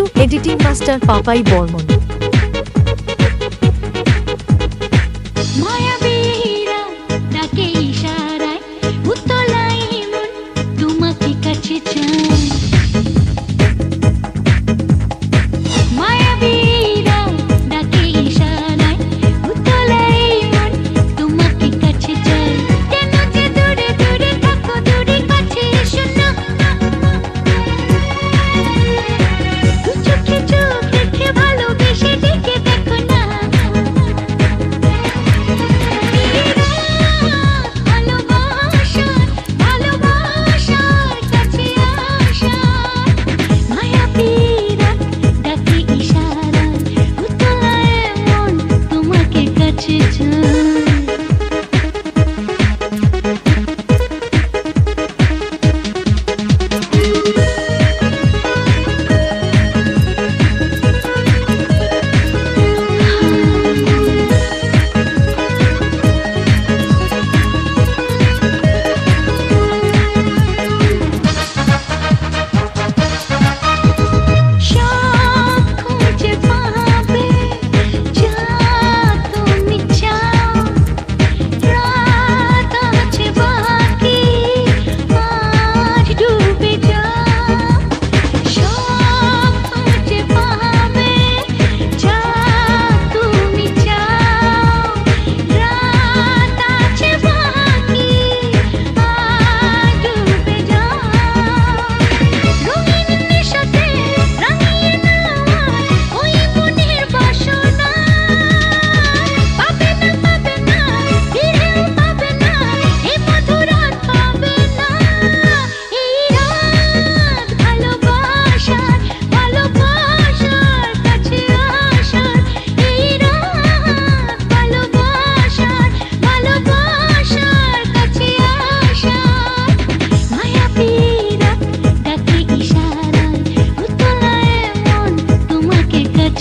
video editing master Papai Barman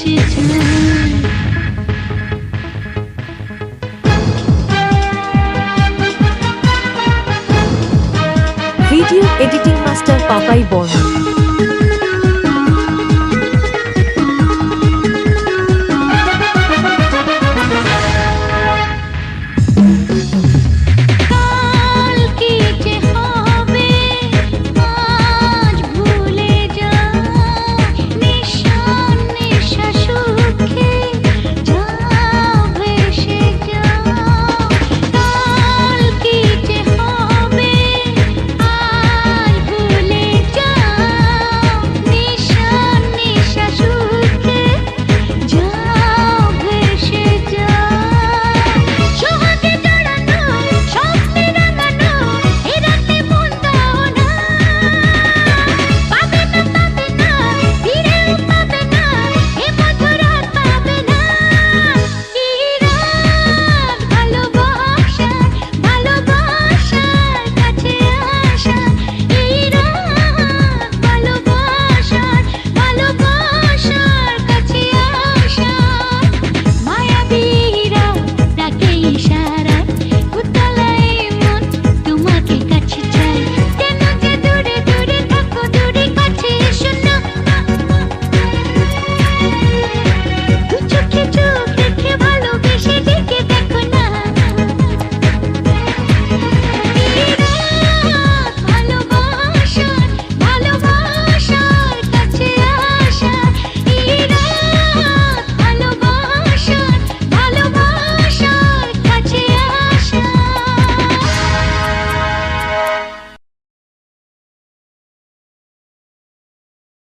video editing master Papai Varma